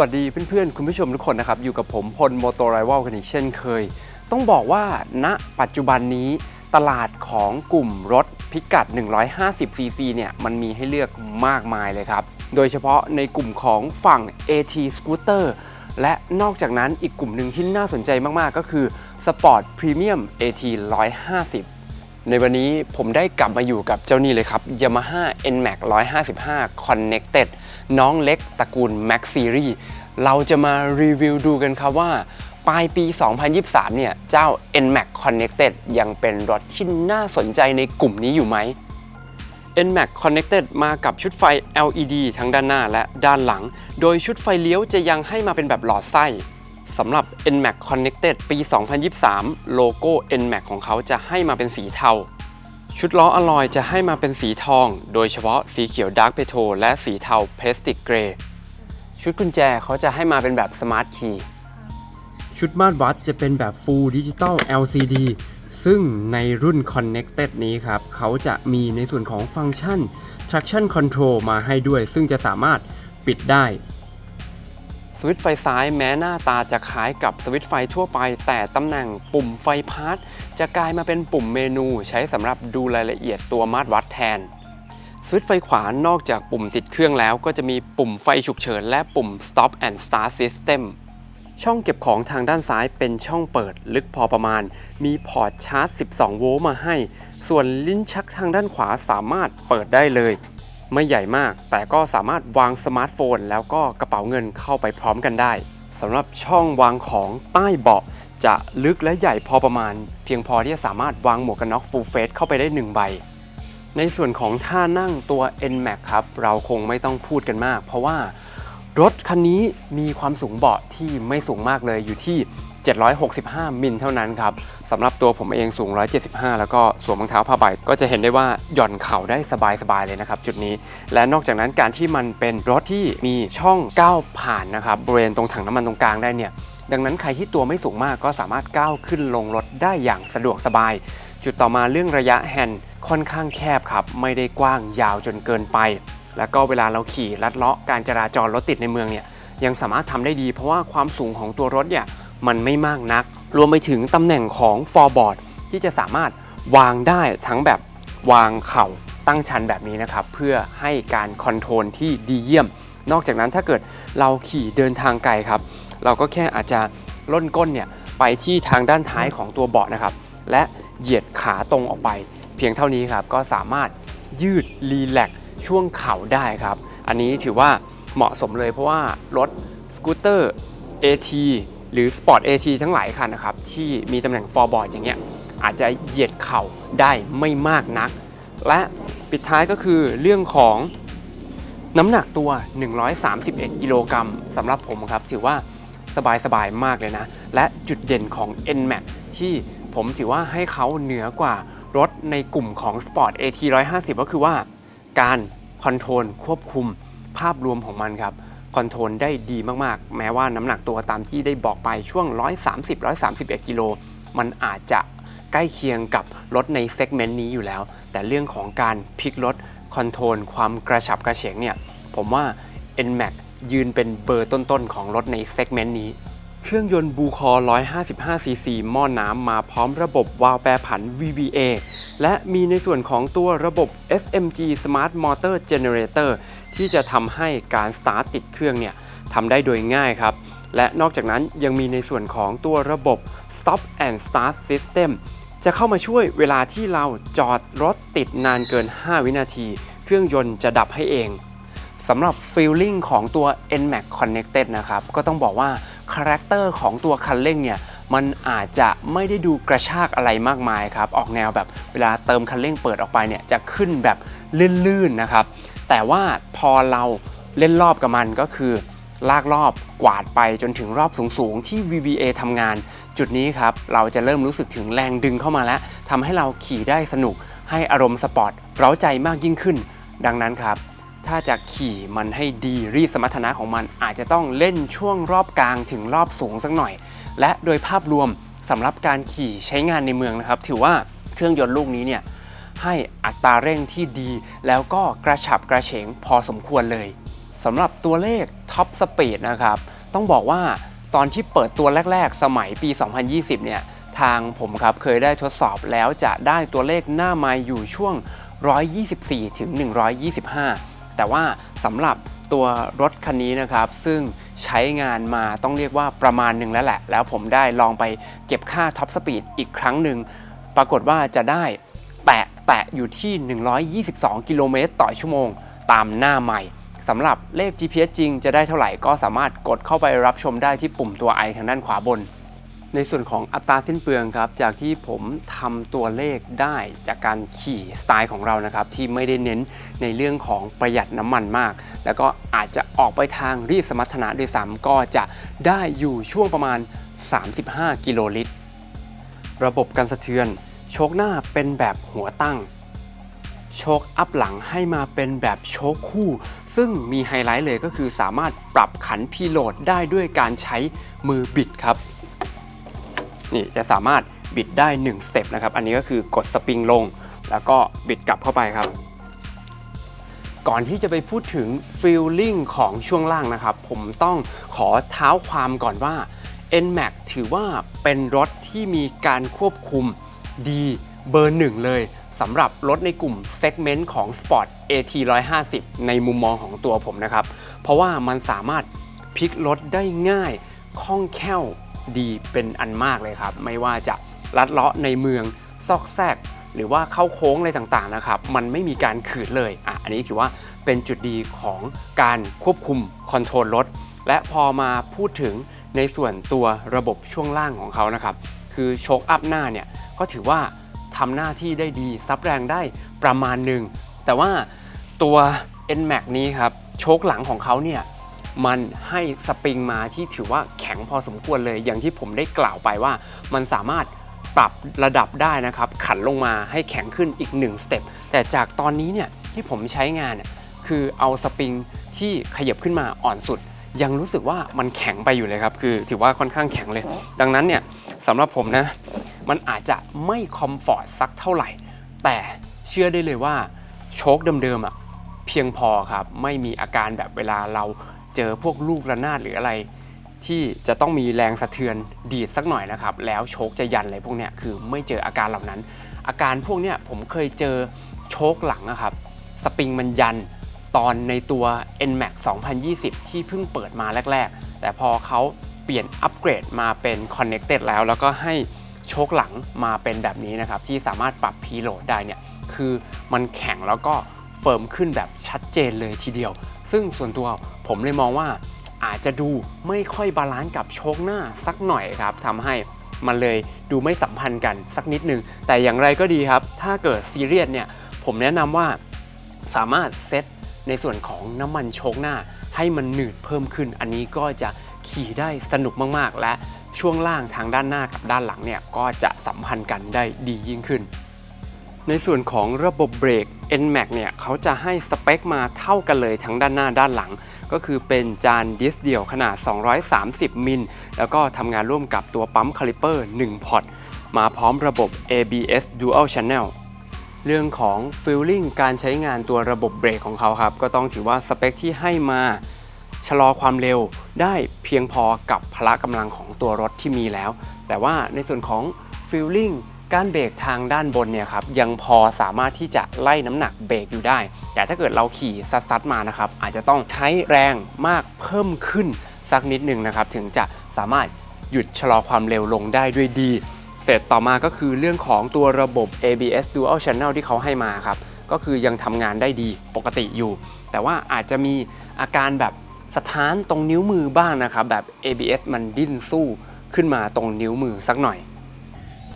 วัสดีเพื่อนๆ คุณผู้ชมทุกคนนะครับ อยู่กับผมพลโมโตไรวลกันอีกเช่นเคย ต้องบอกว่าณปัจจุบันนี้ตลาดของกลุ่มรถพิกัด 150cc เนี่ยมันมีให้เลือกมากมายเลยครับ โดยเฉพาะในกลุ่มของฝั่ง AT Scooter และนอกจากนั้นอีกกลุ่มหนึ่งที่น่าสนใจมากๆ ก็คือ Sport Premium AT 150 ในวันนี้ผมได้กลับมาอยู่กับเจ้านี่เลยครับ Yamaha NMAX 155 Connected น้องเล็กตระกูล Max Series เราจะมารีวิวดูกันครับว่า ปลายปี 2023 เนี่ย เจ้า NMAX Connected ยังเป็นรถที่น่าสนใจในกลุ่มนี้อยู่ไหม NMAX Connected มากับชุดไฟ LED ทั้งด้านหน้าและด้านหลัง โดยชุดไฟเลี้ยวจะยังให้มาเป็นแบบหลอดไส้สำหรับ NMAX Connected ปี 2023 โลโก้ NMAX ของเขาจะให้มาเป็นสีเทา ชุดล้ออลอยจะให้มาเป็นสีทอง โดยเฉพาะสีเขียวดาร์กเพโทและสีเทาเพสติกเกรย์ชุดกุญแจเขาจะให้มาเป็นแบบสมาร์ทคีย์ชุดมาตรวัดจะเป็นแบบ Full Digital LCD ซึ่งในรุ่น Connected นี้ครับ เขาจะมีในส่วนของฟังก์ชัน Traction Control มาให้ด้วย ซึ่งจะสามารถปิดได้ สวิตช์ไฟซ้ายแม้หน้าตาจะคล้ายกับสวิตช์ไฟทั่วไป แต่ตำแหน่งปุ่มไฟพาร์ทจะกลายมาเป็นปุ่มเมนูใช้สำหรับดูรายละเอียดตัวมาตรวัดแทน สวิตช์ไฟขวานอกจากปุ่มติดเครื่องแล้วก็จะมีปุ่มไฟฉุกเฉินและปุ่ม Stop and Start System ช่องเก็บของทางด้านซ้ายเป็นช่องเปิดลึกพอประมาณ มีพอร์ตชาร์จ 12 โวลต์มาให้ ส่วนลิ้นชักทางด้านขวาสามารถเปิดได้เลย ไม่ใหญ่มาก แต่ก็สามารถวางสมาร์ทโฟน แล้วก็กระเป๋าเงินเข้าไปพร้อมกันได้สำหรับช่องวางของใต้เบาะจะลึกและใหญ่พอประมาณ เพียงพอที่จะสามารถวางหมวกกันน็อก full face เข้าไปได้ 1 ใบ ในส่วนของท่านั่งตัว NMAX ครับ เราคงไม่ต้องพูดกันมาก เพราะว่ารถคันนี้มีความสูงเบาะที่ไม่สูงมากเลยอยู่ที่ 765 มิลเท่านั้นครับสำหรับตัวผมเองสูง 175 แล้วก็สวมรองเท้าผ้าใบก็จะเห็นได้ว่าหย่อนเข่าได้สบายๆเลยนะครับจุดนี้ และนอกจากนั้นการที่มันเป็นรถที่มีช่องก้าวผ่านนะครับบริเวณตรงถังน้ำมันตรงกลางได้เนี่ยดังนั้นใครที่ตัวไม่สูงมากก็สามารถก้าวขึ้นลงรถได้อย่างสะดวกสบาย จุดต่อมาเรื่องระยะแฮนด์ค่อนข้างแคบครับ ไม่ได้กว้างยาวจนเกินไป แล้วก็เวลาเราขี่ลัดเลาะการจราจรรถติดในเมืองเนี่ยยังสามารถทำได้ดี เพราะว่าความสูงของตัวรถเนี่ย มันไม่มากนัก รวมไปถึงตำแหน่งของฟอร์บอร์ดที่จะสามารถวางได้ทั้งแบบวางเข่าตั้งชันแบบนี้นะครับ เพื่อให้การคอนโทรลที่ดีเยี่ยม นอกจากนั้นถ้าเกิดเราขี่เดินทางไกลครับ เราก็แค่อาจจะล่นก้นเนี่ยไปที่ทางด้านท้ายของตัวเบาะนะครับ และเหยียดขาตรงออกไป เพียงเท่านี้ครับก็สามารถยืดรีแลกช่วงเข่าได้ครับ อันนี้ถือว่าเหมาะสมเลยเพราะว่ารถสกูตเตอร์ AT หรือ Sport AT ทั้งหลายคันนะครับ ที่มีตำแหน่งฟอร์บอร์ดอย่างเงี้ยอาจจะเหยียดเข่าได้ไม่มากนัก และปิดท้ายก็คือเรื่องของน้ำหนักตัว 131 กิโลกรัมสำหรับผมครับ ถือว่าสบายๆมากเลยนะ และจุดเด่นของ NMAX ที่ผมถือว่าให้เขาเหนือกว่ารถในกลุ่มของ Sport AT 150 ก็คือว่าการคอนโทรลควบคุมภาพรวมของมันครับ คอนโทรลได้ดีมากๆ แม้ว่าน้ำหนักตัวตามที่ได้บอกไปช่วง 130-131 กิโลมันอาจจะใกล้เคียงกับรถในเซกเมนต์นี้อยู่แล้ว แต่เรื่องของการพลิกรถคอนโทรลความกระฉับกระเฉงเนี่ย ผมว่า NMAX ยืนเป็นเบอร์ต้นๆ ของรถในเซกเมนต์นี้ เครื่องยนต์บูคอ 155cc หม้อน้ำมาพร้อมระบบวาล์วแปรผัน VVA และมีในส่วนของตัวระบบ SMG Smart Motor Generator ที่จะทำให้การสตาร์ทติดเครื่องเนี่ยทำได้โดยง่ายครับ และนอกจากนั้นยังมีในส่วนของตัวระบบ Stop and Start System จะเข้ามาช่วยเวลาที่เราจอดรถติดนานเกิน 5 วินาที เครื่องยนต์จะดับให้เองสำหรับฟีลลิ่งของตัว NMAX Connected นะครับ ก็ต้องบอกว่าคาแรคเตอร์ของตัวคันเร่งเนี่ยมันอาจจะไม่ได้ดูกระชากอะไรมากมายครับ ออกแนวแบบเวลาเติมคันเร่งเปิดออกไปเนี่ยจะขึ้นแบบลื่นๆนะครับ แต่ว่าพอเราเล่นรอบกับมันก็คือ ลากรอบกวาดไปจนถึงรอบสูงๆ ที่ VBA ทำงาน จุดนี้ครับ เราจะเริ่มรู้สึกถึงแรงดึงเข้ามาแล้วทำให้เราขี่ได้สนุก ให้อารมณ์สปอร์ตเร้าใจมากยิ่งขึ้น ดังนั้นครับ ถ้าจะขี่มันให้ดีรีดสมรรถนะของมัน อาจจะต้องเล่นช่วงรอบกลางถึงรอบสูงสักหน่อย และโดยภาพรวมสำหรับการขี่ใช้งานในเมืองนะครับ ถือว่าเครื่องยนต์ลูกนี้เนี่ย ให้อัตราเร่งที่ดี แล้วก็กระฉับกระเฉงพอสมควรเลยสำหรับตัวเลขท็อปสปีดนะครับต้องบอกว่าตอนที่เปิดตัวแรก ๆ สมัยปี 2020 เนี่ยทางผมครับเคยได้ทดสอบแล้วจะได้ตัวเลขหน้าไมล์อยู่ช่วง 124 ถึง 125 แต่ว่าสำหรับตัวรถคันนี้นะครับ ซึ่งใช้งานมาต้องเรียกว่าประมาณหนึ่งแล้วแหละ แล้วผมได้ลองไปเก็บค่าท็อปสปีดอีกครั้งหนึ่ง ปรากฏว่าจะได้ แตะแตะอยู่ที่ 122 กิโลเมตรต่อชั่วโมงตามหน้าใหม่สำหรับเลข GPS จริงจะได้เท่าไหร่ก็สามารถกดเข้าไปรับชมได้ที่ปุ่มตัว i ทางด้านขวาบน ในส่วนของอัตราสิ้นเปลืองครับ จากที่ผมทำตัวเลขได้จากการขี่สไตล์ของเรานะครับ ที่ไม่ได้เน้นในเรื่องของประหยัดน้ำมันมาก แล้วก็อาจจะออกไปทางรีดสมรรถนะด้วยซ้ำก็จะได้อยู่ช่วงประมาณ 35 กิโลลิตร ระบบการสะเทือน โชคหน้าเป็นแบบหัวตั้ง โชคอัพหลังให้มาเป็นแบบโชคคู่ ซึ่งมีไฮไลท์เลยก็คือสามารถปรับขันพีโหลดได้ด้วยการใช้มือบิดครับ นี่จะสามารถบิดได้1สเต็ปนะครับ อันนี้ก็คือกดสปริงลง แล้วก็บิดกลับเข้าไปครับ ก่อนที่จะไปพูดถึงฟีลลิ่งของช่วงล่างนะครับ ผมต้องขอเท้าความก่อนว่า NMAX ถือว่าเป็นรถที่มีการควบคุม ดีเบอร์หนึ่งเลยสำหรับรถในกลุ่มเซกเมนต์ของ Sport AT 150 ในมุมมองของตัวผมนะครับ เพราะว่ามันสามารถพลิกรถได้ง่ายคล่องแคล่วดีเป็นอันมากเลยครับ ไม่ว่าจะลัดเลาะในเมืองซอกแซก หรือว่าเข้าโค้งอะไรต่างๆนะครับ มันไม่มีการขืนเลยอะอันนี้ถือว่าเป็นจุดดีของการควบคุมคอนโทรลรถ และพอมาพูดถึงในส่วนตัวระบบช่วงล่างของเขานะครับ คือโชคอัพหน้าเนี่ย ก็ถือว่าทำหน้าที่ได้ดี ซับแรงได้ประมาณหนึ่ง แต่ว่าตัว NMAX นี้ครับ โชคหลังของเขาเนี่ย มันให้สปริงมาที่ถือว่าแข็งพอสมควรเลย อย่างที่ผมได้กล่าวไปว่า มันสามารถปรับระดับได้นะครับ ขันลงมาให้แข็งขึ้นอีก1สเต็ปแต่จากตอนนี้เนี่ยที่ผมใช้งานคือเอาสปริงที่ขยับขึ้นมาอ่อนสุด ยังรู้สึกว่ามันแข็งไปอยู่เลยครับ คือถือว่าค่อนข้างแข็งเลย ดังนั้นเนี่ยสำหรับผมนะ มันอาจจะไม่คอมฟอร์ตสักเท่าไหร่ แต่เชื่อได้เลยว่าโชคเดิมๆอะเพียงพอครับ ไม่มีอาการแบบเวลาเราเจอพวกลูกระนาดหรืออะไร ที่จะต้องมีแรงสะเทือนดีดสักหน่อยนะครับ แล้วโชคจะยันอะไรพวกเนี้ยคือไม่เจออาการเหล่านั้น อาการพวกเนี้ยผมเคยเจอโชคหลังนะครับ สปริงมันยันตอนในตัว NMAX 2020 ที่เพิ่งเปิดมาแรก ๆ แต่พอเขาเปลี่ยนอัปเกรดมาเป็น Connected แล้วแล้วก็ให้ โชคหลังมาเป็นแบบนี้นะครับ ที่สามารถปรับพีโหลดได้เนี่ยคือมันแข็งแล้วก็เฟิร์มขึ้นแบบชัดเจนเลยทีเดียว ซึ่งส่วนตัวผมเลยมองว่าอาจจะดูไม่ค่อยบาลานซ์กับโชคหน้าสักหน่อยครับทำให้มันเลยดูไม่สัมพันธ์กันสักนิดนึง แต่อย่างไรก็ดีครับ ถ้าเกิดซีเรียสเนี่ยผมแนะนำว่าสามารถเซตในส่วนของน้ำมันโชคหน้า ให้มันหนืดเพิ่มขึ้น อันนี้ก็จะขี่ได้สนุกมากๆ และ ช่วงล่างทางด้านหน้ากับด้านหลังเนี่ยก็จะสัมพันธ์กันได้ดียิ่งขึ้น ในส่วนของระบบเบรก NMAX เนี่ยเขาจะให้สเปคมาเท่ากันเลยทั้งด้านหน้าด้านหลัง ก็คือเป็นจานดิสเดี่ยวขนาด 230 มิล แล้วก็ทำงานร่วมกับตัวปั๊มคาลิเปอร์ 1 พอร์ต มาพร้อมระบบ ABS Dual Channel เรื่องของ Feeling การใช้งานตัวระบบเบรกของเขาครับ ก็ต้องถือว่าสเปคที่ให้มา ชะลอความเร็วได้เพียงพอกับพละกำลังของตัวรถที่มีแล้ว แต่ว่าในส่วนของ Feeling การเบรกทางด้านบนเนี่ยครับยังพอสามารถที่จะไล่น้ำหนักเบรกอยู่ได้ แต่ถ้าเกิดเราขี่ซัดๆมานะครับอาจจะต้องใช้แรงมากเพิ่มขึ้นสักนิดหนึ่งนะครับถึงจะสามารถหยุดชะลอความเร็วลงได้ด้วยดี เสร็จต่อมาก็คือเรื่องของตัวระบบ ABS Dual Channel ที่เขาให้มาครับก็คือยังทำงานได้ดีปกติอยู่ แต่ว่าอาจจะมีอาการแบบ สถานตรงนิ้วมือบ้างนะครับ แบบ ABS มันดิ้นสู้ขึ้นมาตรงนิ้วมือสักหน่อย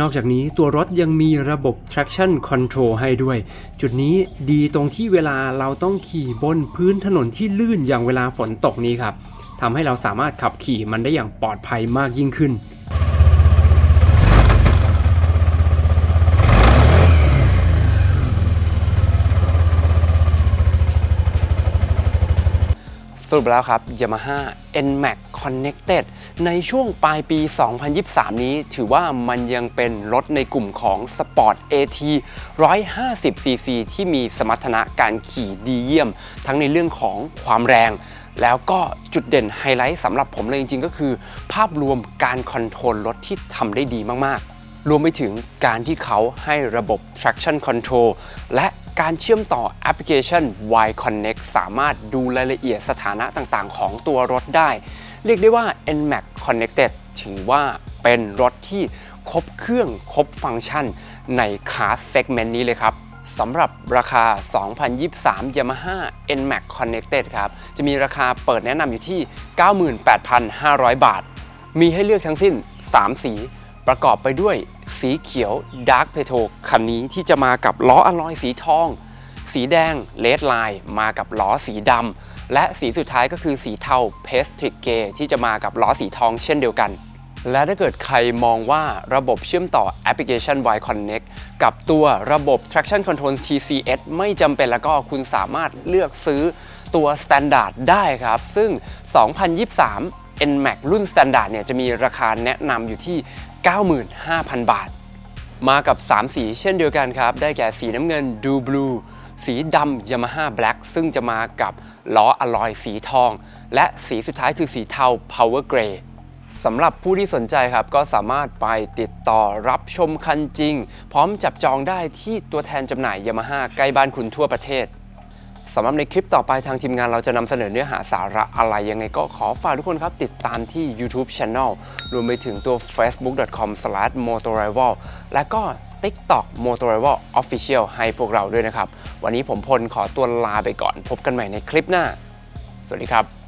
นอกจากนี้ตัวรถยังมีระบบ traction control ให้ด้วย จุดนี้ดีตรงที่เวลาเราต้องขี่บนพื้นถนนที่ลื่นอย่างเวลาฝนตกนี้ครับทำให้เราสามารถขับขี่มันได้อย่างปลอดภัยมากยิ่งขึ้น รุปแล้วครับ Yamaha NMAX Connected ในช่วงปลายปี 2023 นี้ถือว่ามันยังเป็นรถในกลุ่มของ Sport AT 150cc ที่มีสมรรถนะการขี่ดีเยี่ยม ทั้งในเรื่องของความแรง แล้วก็จุดเด่นไฮไลท์สำหรับผมเลยจริงๆ ก็คือ ภาพรวมการคอนโทรลรถที่ทำได้ดีมากๆรวมไปถึงการที่เขาให้ระบบ traction control และ การเชื่อมต่อแอปพลิเคชัน Y Connect สามารถดูรายละเอียดสถานะต่างๆ ของตัวรถได้ เรียกได้ว่า NMAX Connected ถือว่าเป็นรถที่ครบเครื่องครบฟังก์ชันในคลาสเซกเมนต์นี้เลยครับสำหรับราคา 2023 Yamaha NMAX Connected ครับ จะมีราคาเปิดแนะนำอยู่ที่ 98,500 บาท มีให้เลือกทั้งสิ้น 3 สี ประกอบไปด้วยสีเขียว Dark p e t r o คันนี้ที่จะมากับล้ออลลอยสีทอง สีแดง Red Line มากับล้อสีดำและสีสุดท้ายก็คือสีเทา Pacific Grey ที่จะมากับล้อสีทองเช่นเดียวกัน และถ้าเกิดใครมองว่าระบบเชื่อมต่อแอปพลิเคชัน Y Connect กับตัวระบบ traction control TCS ไม่จำเป็นแล้วก็คุณสามารถเลือกซื้อตัว Standard ได้ครับ ซึ่ง 2023 NMAX รุ่น Standard เนี่ยจะมีราคาแนะนำอยู่ที่ 95,000 บาท มากับ 3 สีเช่นเดียวกันครับ ได้แก่สีน้ำเงิน Do Blue สีดำ Yamaha Black ซึ่งจะมากับล้ออลลอยสีทอง และสีสุดท้ายคือสีเทา Power Grey สำหรับผู้ที่สนใจครับก็สามารถไปติดต่อรับชมคันจริง พร้อมจับจองได้ที่ตัวแทนจำหน่าย Yamaha ใกล้บ้านคุณทั่วประเทศ สำหรับในคลิปต่อไปทางทีมงานเราจะนำเสนอเนื้อหาสาระอะไรยังไงก็ขอฝากทุกคนครับ ติดตามที่ YouTube Channel รวมไปถึงตัว facebook.com/motorival และก็ TikTok motorival official ให้พวกเราด้วยนะครับ วันนี้ผมพลขอตัวลาไปก่อน พบกันใหม่ในคลิปหน้า สวัสดีครับ